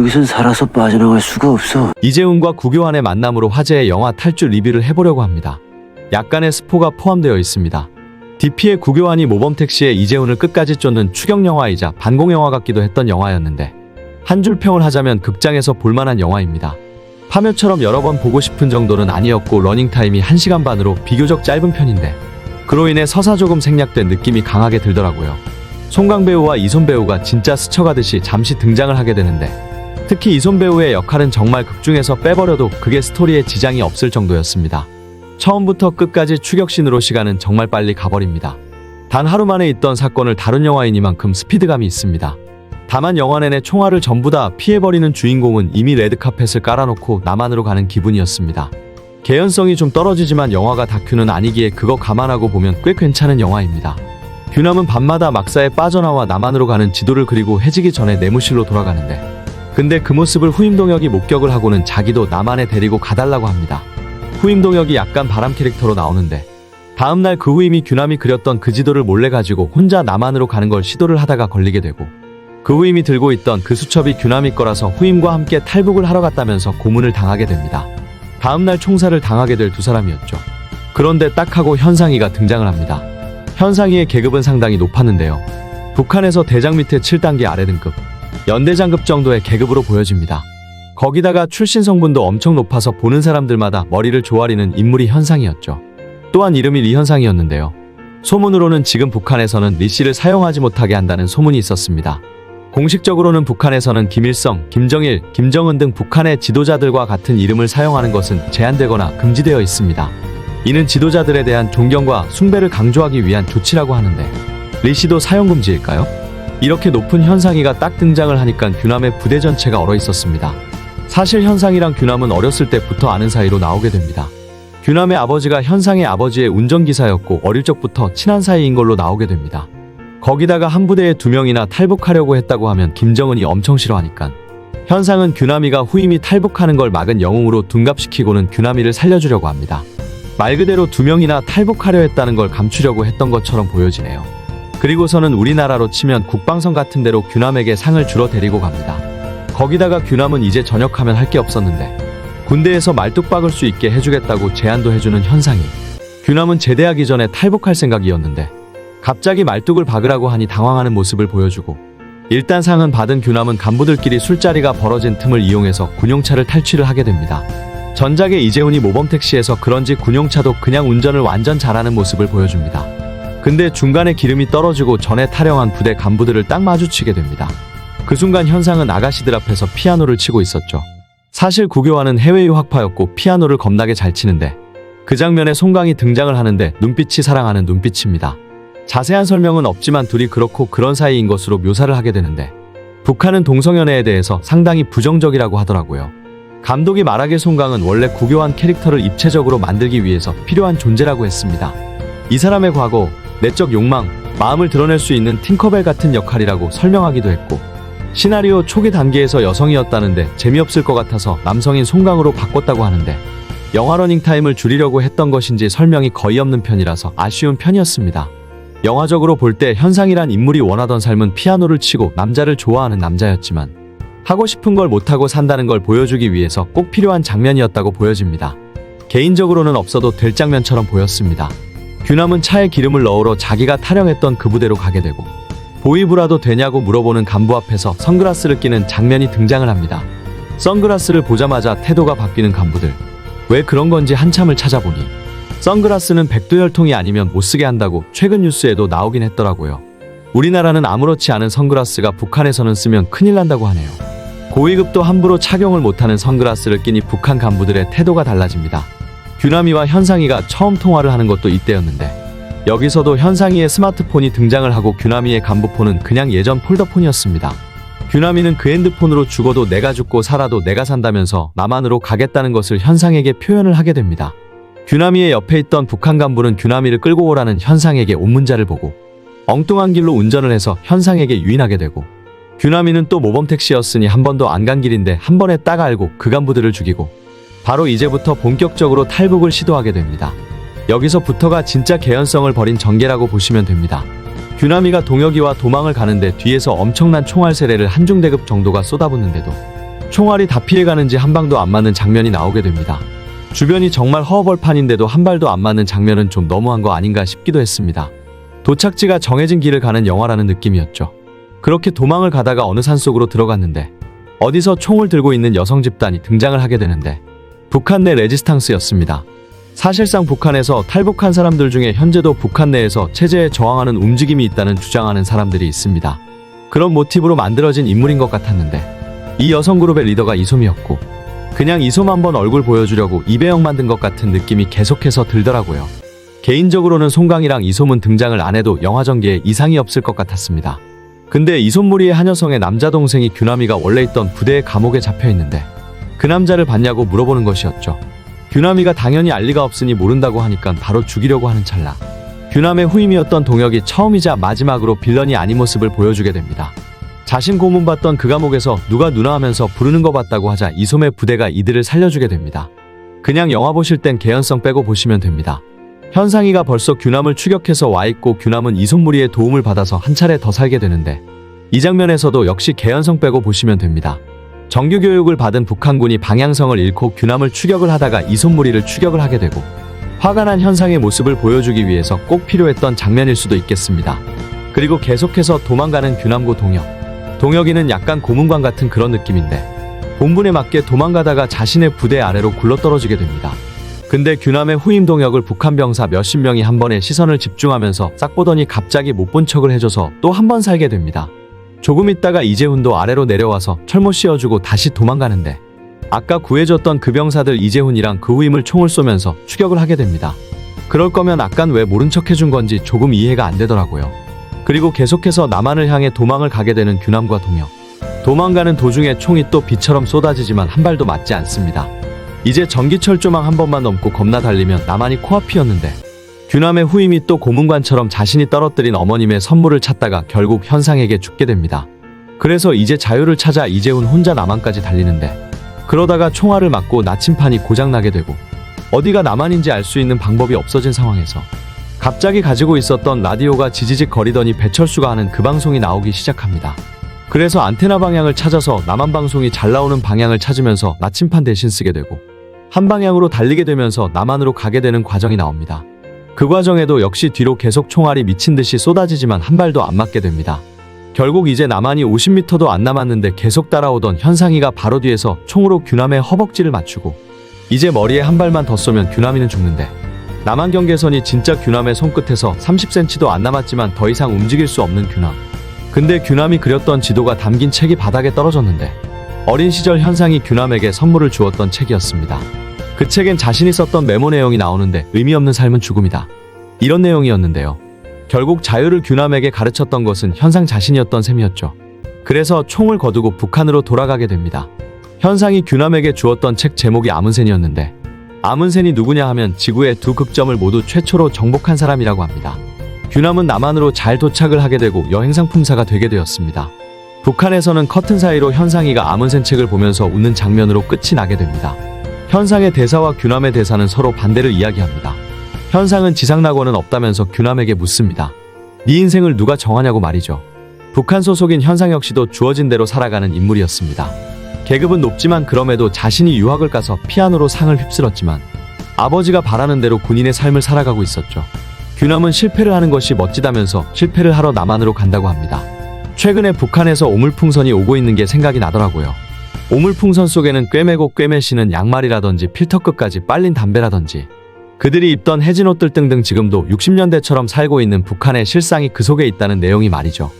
여기선 살아서 빠져나갈 수가 없어. 이재훈과 구교환의 만남으로 화제의 영화 탈주 리뷰를 해보려고 합니다. 약간의 스포가 포함되어 있습니다. DP의 구교환이 모범 택시에 이재훈을 끝까지 쫓는 추격 영화이자 반공 영화 같기도 했던 영화였는데 한 줄 평을 하자면 극장에서 볼만한 영화입니다. 파묘처럼 여러 번 보고 싶은 정도는 아니었고 러닝타임이 1시간 반으로 비교적 짧은 편인데 그로 인해 서사 조금 생략된 느낌이 강하게 들더라고요. 송강 배우와 이손 배우가 진짜 스쳐가듯이 잠시 등장을 하게 되는데 특히 이손 배우의 역할은 정말 극중에서 빼버려도 그게 스토리에 지장이 없을 정도였습니다. 처음부터 끝까지 추격신으로 시간은 정말 빨리 가버립니다. 단 하루 만에 있던 사건을 다룬 영화이니만큼 스피드감이 있습니다. 다만 영화 내내 총알을 전부 다 피해버리는 주인공은 이미 레드카펫을 깔아놓고 남한으로 가는 기분이었습니다. 개연성이 좀 떨어지지만 영화가 다큐는 아니기에 그거 감안하고 보면 꽤 괜찮은 영화입니다. 규남은 밤마다 막사에 빠져나와 남한으로 가는 지도를 그리고 해지기 전에 내무실로 돌아가는데 근데 그 모습을 후임동혁이 목격을 하고는 자기도 남한에 데리고 가달라고 합니다. 후임동혁이 약간 바람 캐릭터로 나오는데 다음날 그 후임이 규남이 그렸던 그 지도를 몰래 가지고 혼자 남한으로 가는 걸 시도를 하다가 걸리게 되고 그 후임이 들고 있던 그 수첩이 규남이 거라서 후임과 함께 탈북을 하러 갔다면서 고문을 당하게 됩니다. 다음날 총살을 당하게 될 두 사람이었죠. 그런데 딱 하고 현상이가 등장을 합니다. 현상이의 계급은 상당히 높았는데요. 북한에서 대장 밑에 7단계 아래 등급, 연대장급 정도의 계급으로 보여집니다. 거기다가 출신 성분도 엄청 높아서 보는 사람들마다 머리를 조아리는 인물이 현상이었죠. 또한 이름이 리현상이었는데요. 소문으로는 지금 북한에서는 리 씨를 사용하지 못하게 한다는 소문이 있었습니다. 공식적으로는 북한에서는 김일성, 김정일, 김정은 등 북한의 지도자들과 같은 이름을 사용하는 것은 제한되거나 금지되어 있습니다. 이는 지도자들에 대한 존경과 숭배를 강조하기 위한 조치라고 하는데 리 씨도 사용 금지일까요? 이렇게 높은 현상이가 딱 등장을 하니까 규남의 부대 전체가 얼어 있었습니다. 사실 현상이랑 규남은 어렸을 때부터 아는 사이로 나오게 됩니다. 규남의 아버지가 현상의 아버지의 운전기사였고 어릴 적부터 친한 사이인 걸로 나오게 됩니다. 거기다가 한 부대에 두 명이나 탈북하려고 했다고 하면 김정은이 엄청 싫어하니까 현상은 규남이가 후임이 탈북하는 걸 막은 영웅으로 둔갑시키고는 규남이를 살려주려고 합니다. 말 그대로 두 명이나 탈북하려 했다는 걸 감추려고 했던 것처럼 보여지네요. 그리고서는 우리나라로 치면 국방성 같은 데로 규남에게 상을 주러 데리고 갑니다. 거기다가 규남은 이제 전역하면 할 게 없었는데 군대에서 말뚝 박을 수 있게 해주겠다고 제안도 해주는 현상이 규남은 제대하기 전에 탈북할 생각이었는데 갑자기 말뚝을 박으라고 하니 당황하는 모습을 보여주고 일단 상은 받은 규남은 간부들끼리 술자리가 벌어진 틈을 이용해서 군용차를 탈취를 하게 됩니다. 전작의 이재훈이 모범택시에서 그런지 군용차도 그냥 운전을 완전 잘하는 모습을 보여줍니다. 근데 중간에 기름이 떨어지고 전에 타령한 부대 간부들을 딱 마주치게 됩니다. 그 순간 현상은 아가씨들 앞에서 피아노를 치고 있었죠. 사실 구교환은 해외 유학파였고 피아노를 겁나게 잘 치는데 그 장면에 송강이 등장을 하는데 눈빛이 사랑하는 눈빛입니다. 자세한 설명은 없지만 둘이 그렇고 그런 사이인 것으로 묘사를 하게 되는데 북한은 동성연애에 대해서 상당히 부정적이라고 하더라고요. 감독이 말하길 송강은 원래 구교환 캐릭터를 입체적으로 만들기 위해서 필요한 존재라고 했습니다. 이 사람의 과거, 내적 욕망, 마음을 드러낼 수 있는 팅커벨 같은 역할이라고 설명하기도 했고 시나리오 초기 단계에서 여성이었다는데 재미없을 것 같아서 남성인 송강으로 바꿨다고 하는데 영화 러닝 타임을 줄이려고 했던 것인지 설명이 거의 없는 편이라서 아쉬운 편이었습니다. 영화적으로 볼 때 현상이란 인물이 원하던 삶은 피아노를 치고 남자를 좋아하는 남자였지만 하고 싶은 걸 못하고 산다는 걸 보여주기 위해서 꼭 필요한 장면이었다고 보여집니다. 개인적으로는 없어도 될 장면처럼 보였습니다. 규남은 차에 기름을 넣으러 자기가 타령했던 그 부대로 가게 되고 보이브라도 되냐고 물어보는 간부 앞에서 선글라스를 끼는 장면이 등장을 합니다. 선글라스를 보자마자 태도가 바뀌는 간부들. 왜 그런 건지 한참을 찾아보니 선글라스는 백두혈통이 아니면 못 쓰게 한다고 최근 뉴스에도 나오긴 했더라고요. 우리나라는 아무렇지 않은 선글라스가 북한에서는 쓰면 큰일 난다고 하네요. 고위급도 함부로 착용을 못하는 선글라스를 끼니 북한 간부들의 태도가 달라집니다. 규남이와 현상이가 처음 통화를 하는 것도 이때였는데 여기서도 현상이의 스마트폰이 등장을 하고 규남이의 간부폰은 그냥 예전 폴더폰이었습니다. 규남이는 그 핸드폰으로 죽어도 내가 죽고 살아도 내가 산다면서 남한으로 가겠다는 것을 현상에게 표현을 하게 됩니다. 규남이의 옆에 있던 북한 간부는 규남이를 끌고 오라는 현상에게 온 문자를 보고 엉뚱한 길로 운전을 해서 현상에게 유인하게 되고 규남이는 또 모범택시였으니 한 번도 안 간 길인데 한 번에 딱 알고 그 간부들을 죽이고 바로 이제부터 본격적으로 탈북을 시도하게 됩니다. 여기서부터가 진짜 개연성을 벌인 전개라고 보시면 됩니다. 규남이가 동혁이와 도망을 가는데 뒤에서 엄청난 총알 세례를 한중대급 정도가 쏟아붓는데도 총알이 다 피해가는지 한 방도 안 맞는 장면이 나오게 됩니다. 주변이 정말 허허벌판인데도 한 발도 안 맞는 장면은 좀 너무한 거 아닌가 싶기도 했습니다. 도착지가 정해진 길을 가는 영화라는 느낌이었죠. 그렇게 도망을 가다가 어느 산속으로 들어갔는데 어디서 총을 들고 있는 여성 집단이 등장을 하게 되는데 북한 내 레지스탕스였습니다. 사실상 북한에서 탈북한 사람들 중에 현재도 북한 내에서 체제에 저항하는 움직임이 있다는 주장하는 사람들이 있습니다. 그런 모티브로 만들어진 인물인 것 같았는데 이 여성 그룹의 리더가 이솜이었고 그냥 이솜 한번 얼굴 보여주려고 이배영 만든 것 같은 느낌이 계속해서 들더라고요. 개인적으로는 송강이랑 이솜은 등장을 안 해도 영화 전개에 이상이 없을 것 같았습니다. 근데 이솜무리의 한 여성의 남자 동생이 규남이가 원래 있던 부대의 감옥에 잡혀 있는데 그 남자를 봤냐고 물어보는 것이었죠. 규남이가 당연히 알 리가 없으니 모른다고 하니까 바로 죽이려고 하는 찰나. 규남의 후임이었던 동혁이 처음이자 마지막으로 빌런이 아닌 모습을 보여주게 됩니다. 자신 고문받던 그 감옥에서 누가 누나 하면서 부르는 거 봤다고 하자 이솜의 부대가 이들을 살려주게 됩니다. 그냥 영화 보실 땐 개연성 빼고 보시면 됩니다. 현상이가 벌써 규남을 추격해서 와 있고 규남은 이솜무리의 도움을 받아서 한 차례 더 살게 되는데 이 장면에서도 역시 개연성 빼고 보시면 됩니다. 정규 교육을 받은 북한군이 방향성을 잃고 규남을 추격을 하다가 이솜무리를 추격을 하게 되고 화가 난 현상의 모습을 보여주기 위해서 꼭 필요했던 장면일 수도 있겠습니다. 그리고 계속해서 도망가는 규남고 동혁. 동혁이는 약간 고문관 같은 그런 느낌인데 본분에 맞게 도망가다가 자신의 부대 아래로 굴러떨어지게 됩니다. 근데 규남의 후임 동혁을 북한 병사 몇십 명이 한 번에 시선을 집중하면서 싹 보더니 갑자기 못 본 척을 해줘서 또 한 번 살게 됩니다. 조금 있다가 이재훈도 아래로 내려와서 철모 씌워주고 다시 도망가는데 아까 구해줬던 그 병사들 이재훈이랑 그 후임을 총을 쏘면서 추격을 하게 됩니다. 그럴 거면 아깐 왜 모른 척 해준 건지 조금 이해가 안 되더라고요. 그리고 계속해서 남한을 향해 도망을 가게 되는 규남과 동혁. 도망가는 도중에 총이 또 비처럼 쏟아지지만 한 발도 맞지 않습니다. 이제 전기철 조망 한 번만 넘고 겁나 달리면 나만이 코앞이었는데 규남의 후임이 또 고문관처럼 자신이 떨어뜨린 어머님의 선물을 찾다가 결국 현상에게 죽게 됩니다. 그래서 이제 자유를 찾아 이재훈 혼자 남한까지 달리는데 그러다가 총알을 맞고 나침판이 고장나게 되고 어디가 남한인지 알 수 있는 방법이 없어진 상황에서 갑자기 가지고 있었던 라디오가 지지직 거리더니 배철수가 하는 그 방송이 나오기 시작합니다. 그래서 안테나 방향을 찾아서 남한 방송이 잘 나오는 방향을 찾으면서 나침판 대신 쓰게 되고 한 방향으로 달리게 되면서 남한으로 가게 되는 과정이 나옵니다. 그 과정에도 역시 뒤로 계속 총알이 미친 듯이 쏟아지지만 한 발도 안 맞게 됩니다. 결국 이제 남한이 50m도 안 남았는데 계속 따라오던 현상이가 바로 뒤에서 총으로 규남의 허벅지를 맞추고 이제 머리에 한 발만 더 쏘면 규남이는 죽는데 남한 경계선이 진짜 규남의 손끝에서 30cm도 안 남았지만 더 이상 움직일 수 없는 규남. 근데 규남이 그렸던 지도가 담긴 책이 바닥에 떨어졌는데 어린 시절 현상이 규남에게 선물을 주었던 책이었습니다. 그 책엔 자신이 썼던 메모 내용이 나오는데 의미 없는 삶은 죽음이다. 이런 내용이었는데요. 결국 자유를 규남에게 가르쳤던 것은 현상 자신이었던 셈이었죠. 그래서 총을 거두고 북한으로 돌아가게 됩니다. 현상이 규남에게 주었던 책 제목이 아문센이었는데 아문센이 누구냐 하면 지구의 두 극점을 모두 최초로 정복한 사람이라고 합니다. 규남은 남한으로 잘 도착을 하게 되고 여행 상품사가 되게 되었습니다. 북한에서는 커튼 사이로 현상이가 아문센 책을 보면서 웃는 장면으로 끝이 나게 됩니다. 현상의 대사와 규남의 대사는 서로 반대를 이야기합니다. 현상은 지상낙원은 없다면서 규남에게 묻습니다. 네 인생을 누가 정하냐고 말이죠. 북한 소속인 현상 역시도 주어진 대로 살아가는 인물이었습니다. 계급은 높지만 그럼에도 자신이 유학을 가서 피아노로 상을 휩쓸었지만 아버지가 바라는 대로 군인의 삶을 살아가고 있었죠. 규남은 실패를 하는 것이 멋지다면서 실패를 하러 남한으로 간다고 합니다. 최근에 북한에서 오물풍선이 오고 있는 게 생각이 나더라고요. 오물풍선 속에는 꿰매고 꿰매시는 양말이라든지 필터끝까지 빨린 담배라든지 그들이 입던 해진 옷들 등등 지금도 60년대처럼 살고 있는 북한의 실상이 그 속에 있다는 내용이 말이죠.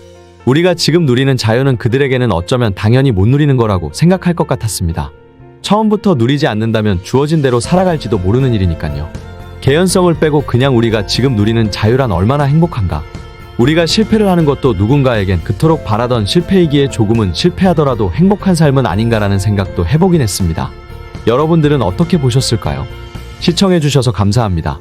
우리가 지금 누리는 자유는 그들에게는 어쩌면 당연히 못 누리는 거라고 생각할 것 같았습니다. 처음부터 누리지 않는다면 주어진 대로 살아갈지도 모르는 일이니까요. 개연성을 빼고 그냥 우리가 지금 누리는 자유란 얼마나 행복한가. 우리가 실패를 하는 것도 누군가에겐 그토록 바라던 실패이기에 조금은 실패하더라도 행복한 삶은 아닌가라는 생각도 해보긴 했습니다. 여러분들은 어떻게 보셨을까요? 시청해주셔서 감사합니다.